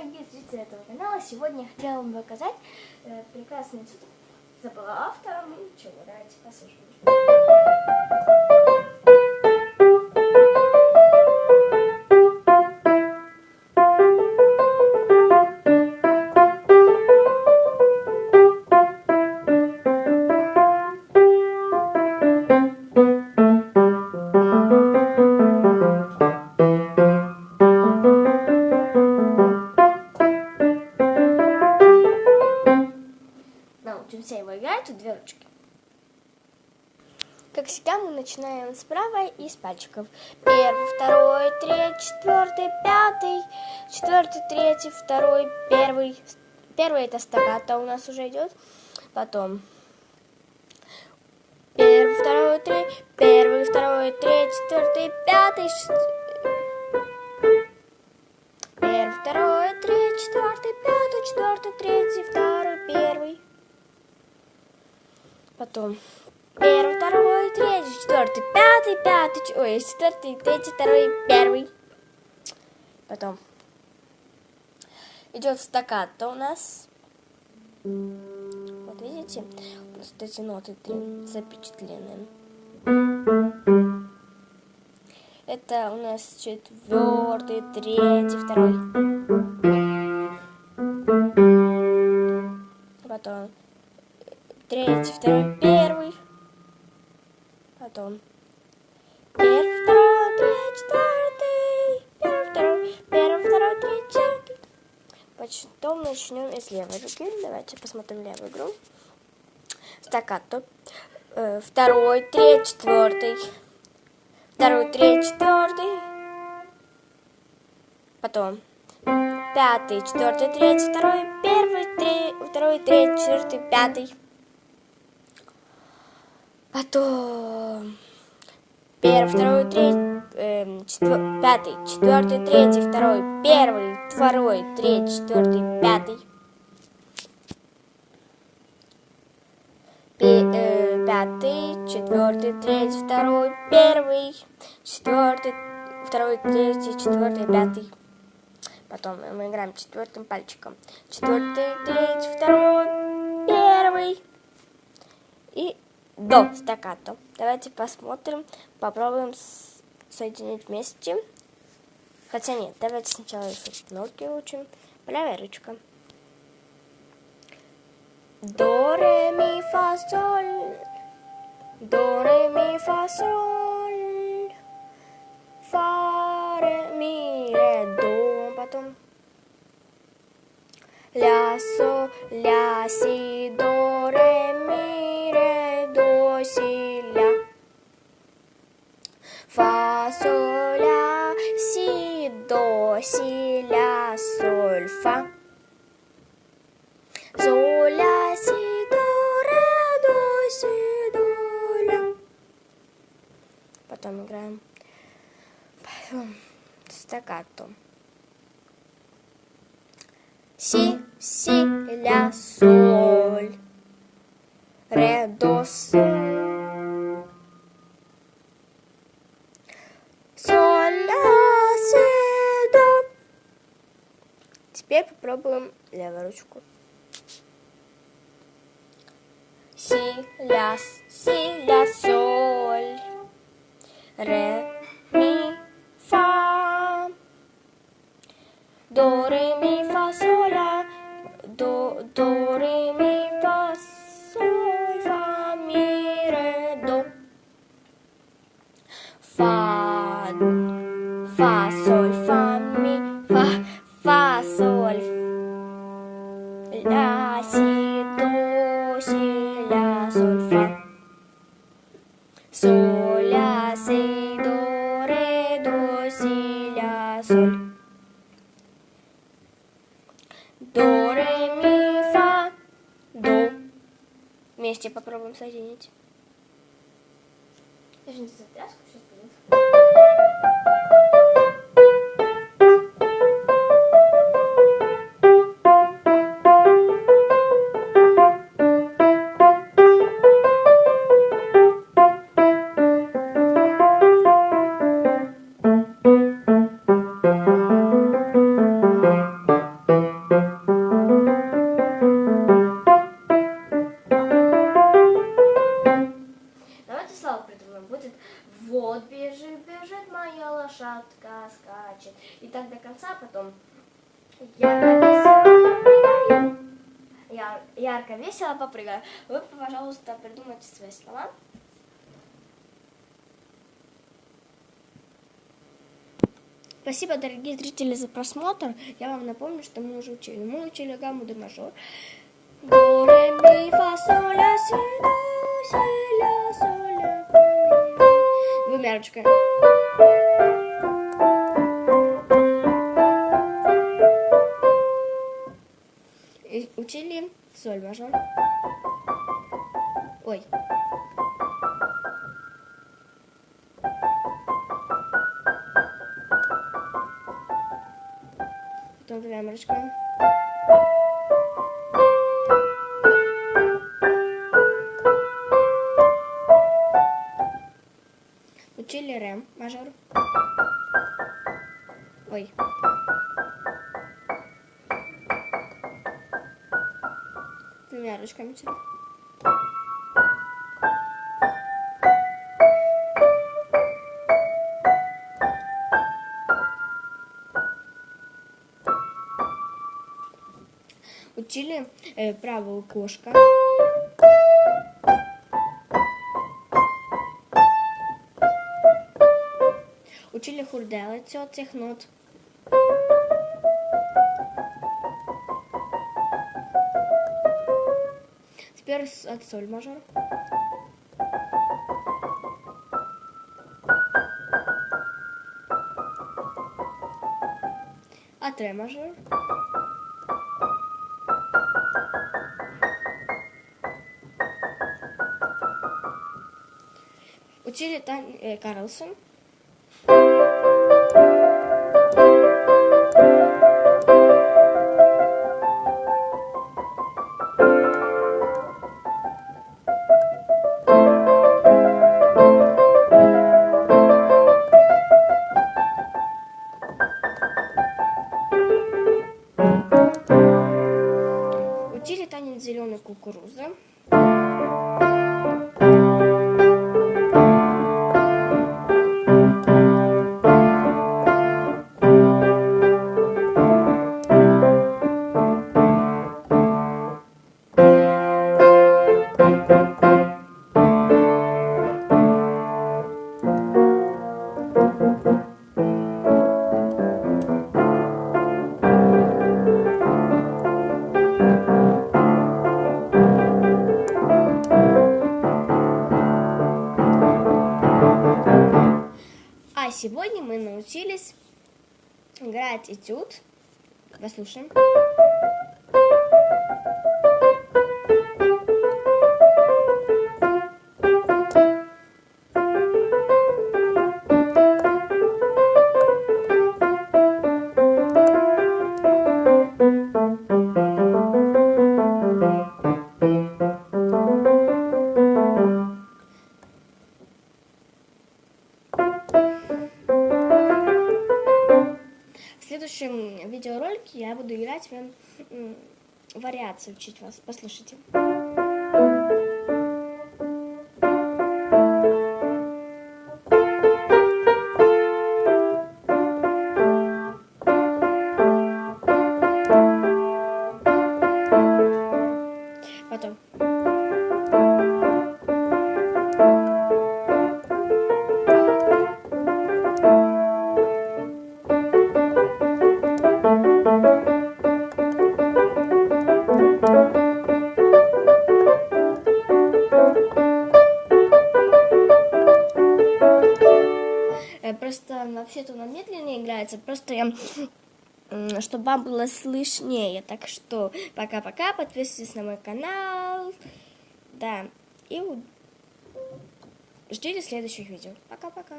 дорогие зрители этого канала! Сегодня я хотела вам показать э, прекрасный цвет. Забыла автора, ну ничего, давайте послушаем. Как всегда, мы начинаем с правой и с пальчиков. Первый, второй, третий, четвертый, пятый, четвертый, третий, второй, первый. Первый это стаката у нас уже идет. Потом первый, второй, третий, первый, второй, третий, четвертый, пятый, первый, второй, третий, четвертый, пятый, четвертый, третий, второй, первый. Потом второй, третий, четвертый, пятый, пятый, ой, четвертый, третий, второй, первый. Потом идет стаккато у нас. Вот видите, просто эти ноты запечатлены. Это у нас четвертый, третий, второй. Потом третий, второй, первый. Потом первый, второй, третий, четвертый. Первый, второй, первый, второй, третий, четвертый. Потом начнем из левой руки. Давайте посмотрим левую игру. Стаккато. Э, второй, третий, четвертый. Второй, третий, четвертый. Потом пятый, четвертый, третий, второй, первый, три, второй, третий, четвертый, пятый. Потом первый, второй, третий, э, четвер, пятый, четвертый, третий, второй, первый, второй, третий, четвертый, пятый. Э, пятый, четвертый, третий, второй, первый, четвертый, второй, третий, четвертый, пятый. Потом мы играем четвертым пальчиком. Четвертый, третий, второй, первый. И до стаккато. Давайте посмотрим, попробуем соединить вместе. Хотя нет, давайте сначала ноты учим. Правая ручка. До, ре, ми, фа, соль. До, ре, ми, фа, соль. Фа, ре, ми, ре, до. Потом. Ля, со, ля, си, до, си, ля, соль, фа. Соль, ля, си, до, ре, до, си, до, ля. Потом играем. Потом стаккато. Си, си, ля, соль. Теперь попробуем левую ручку. Си, ля, си, ля, соль. Ре, ми, фа. До, ре, ми, фа, соль, ля, си, до, си, ля, соль, фа. Соль, ля, си, до, ре, до, си, ля, соль. До, ре, ми, фа, до. Вместе попробуем соединить. Даже не запряжку сейчас Вот бежит, бежит моя лошадка, скачет. И так до конца, потом ярко весело попрыгаю. Я ярко весело попрыгаю. Вы, пожалуйста, придумайте свои слова. Спасибо, дорогие зрители, за просмотр. Я вам напомню, что мы уже учили. Мы учили гамму до мажор. До, ре, ми, фа, соль, си, до, си. И Учили соль мажор. Ой. Потом двумя Двумя ручками учили. Э, правую кошка. Учили хурделицю от цих нот. Теперь с- от соль мажор. От ре мажор. Учили Тань э, Карлсон. Сегодня мы научились играть этюд. Послушаем. Вариации, учить вас. Послушайте. Просто вообще-то он медленнее играется, просто я, чтобы вам было слышнее. Так что пока-пока, подписывайтесь на мой канал. Да, и ждите следующих видео. Пока-пока.